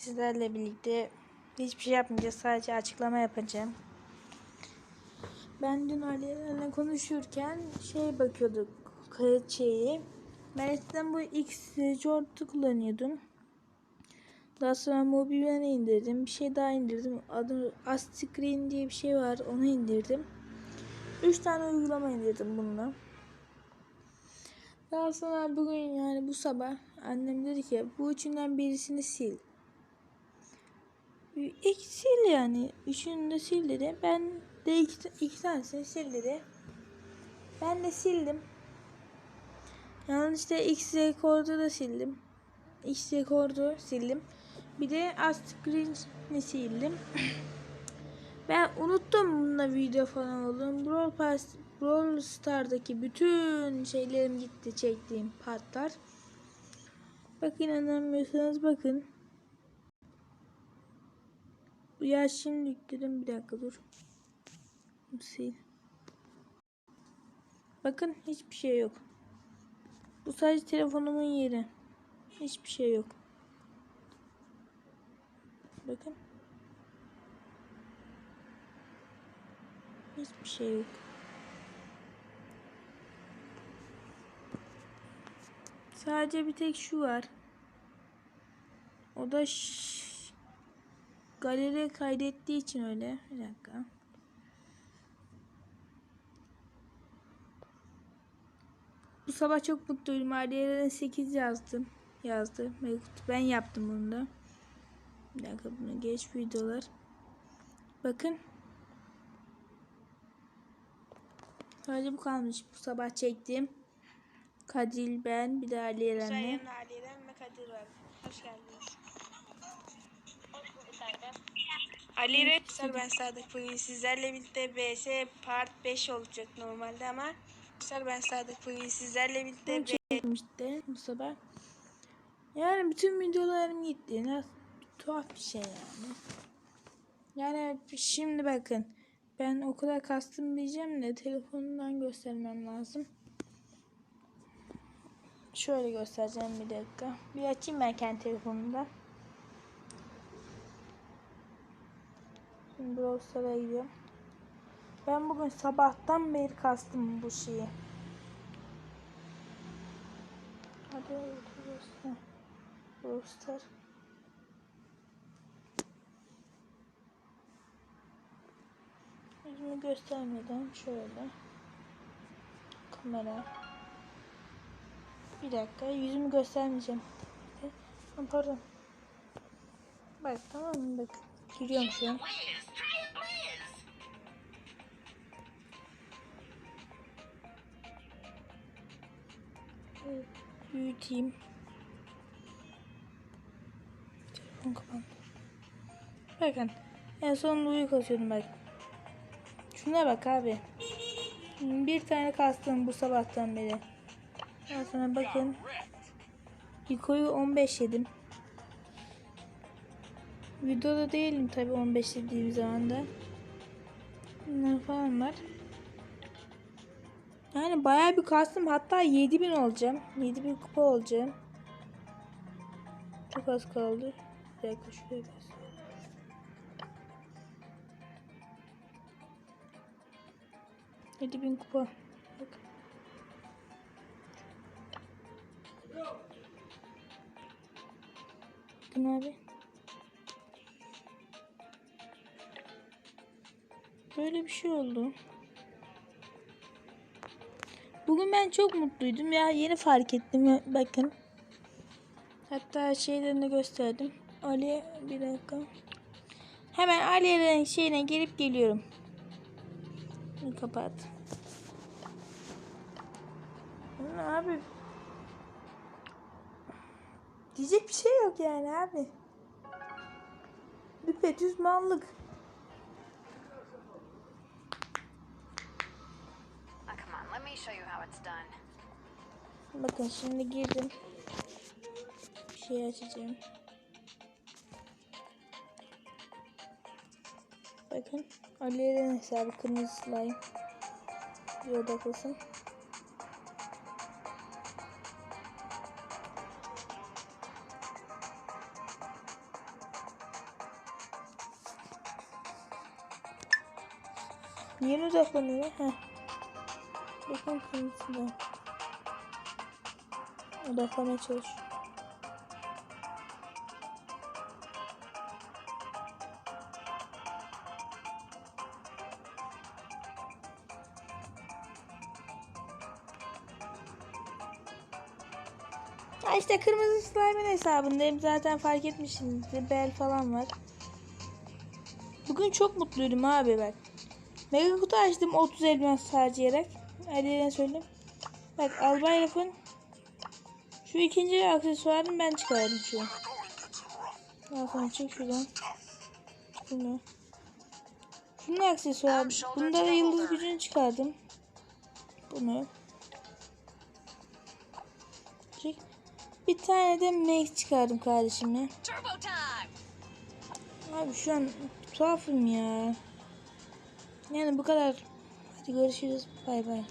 Sizlerle birlikte hiçbir şey yapmayacağız. Sadece açıklama yapacağım. Ben dün Ali'lerle konuşurken şey bakıyorduk şeyi. Ben eskiden bu X Jort'u kullanıyordum. Daha sonra Mobile'e indirdim. Bir şey daha indirdim. Adı Ascreen diye bir şey var. Onu indirdim. 3 tane uygulama indirdim bununla. Daha sonra bugün yani bu sabah annem dedi ki bu üçünden birisini sil. İlk sil yani. Üçünü de sil dedi. Ben de iki, iki tanesini sil dedi. Ben de sildim. Yani işte X rekordu da sildim. X rekordu sildim. Bir de Ascreen'i sildim. ben unuttum bununla video falan oldum. Brawl Pass, Brawl Star'daki bütün şeylerim gitti çektiğim partlar. Bakın inanamıyorsanız bakın. Ya şimdi yükledim bir dakika dur. Sil. Bakın hiçbir şey yok. Bu sadece telefonumun yeri. Hiçbir şey yok. Bakın. Hiçbir şey yok. Sadece bir tek şu var. O da galeri kaydettiği için öyle. Bir dakika. Bu sabah çok mutluydum. Ariyelere 8 yazdım. Yazdı. Ben yaptım bunu da. Bir dakika bunu geç videolar. Bakın. Sadece bu kalmış. Bu sabah çektiğim. Kadir ben bir de Ali Eren'le. Yanında Ali ve Kadir var. Hoş geldiniz. Ali Arkadaşlar ben Sadık bugün sizlerle birlikte BS Part 5 olacak normalde ama Arkadaşlar ben Sadık bugün sizlerle birlikte Bunu çekmişti bu sabah. Yani bütün videolarım gitti. Nasıl tuhaf bir şey yani. Yani şimdi bakın. Ben o kadar kastım diyeceğim de telefonundan göstermem lazım. Şöyle göstereceğim bir dakika. Bir açayım ben kendi telefonumda. Şimdi Brawl Stars'a. Ben bugün sabahtan beri kastım bu şeyi. Hadi. Brawl Stars. Yüzümü göstermeden şöyle. Kamera. Bir dakika yüzümü göstermeyeceğim. Pardon. Bak tamam mı bak. Evet, Büyüteyim. Telefon kapandı. Bakın. En son uyku kasıyordum bak. Şuna bak abi. Bir tane kastım bu sabahtan beri. Sonra bakın. Hiko'yu 15 yedim. Videoda değilim tabi 15 dediğim zaman da. Bunlar falan var. Yani bayağı bir kastım. Hatta 7000 olacağım. 7000 kupa olacağım. Çok az kaldı. Bir dakika şuraya bas. Yedi bin kupa. Bak. Bakın abi. Böyle bir şey oldu. Bugün ben çok mutluydum ya yeni fark ettim bakın. Hatta şeylerini gösterdim. Ali bir dakika. Hemen Ali'nin şeyine gelip geliyorum. Kapat. Abi. Diyecek bir şey yok yani abi. Düpedüz mallık. Bakın şimdi girdim. Bir şey açacağım. Bakın Ali Eren hesabı kırmızı slime. Bir odaklasın. Niye odaklanıyor? Heh. Bakın kırmızıda. Odaklamaya çalış. Ha işte kırmızı slime'ın hesabındayım. Zaten fark etmişsinizdir. Bel falan var. Bugün çok mutluydum abi bak. Mega kutu açtım 30 elmas harcayarak. Ali'ye söyleyeyim. Bak Albay Laf'ın şu ikinci aksesuarını ben çıkardım şu an. Al sana çık şuradan. Bunu. Şunun aksesuarı. Bunda da yıldız gücünü çıkardım. Bunu. Çık. Bir tane de Max çıkardım kardeşime. Abi şu an tuhafım ya. Yani bu kadar. Hadi görüşürüz. Bay bay.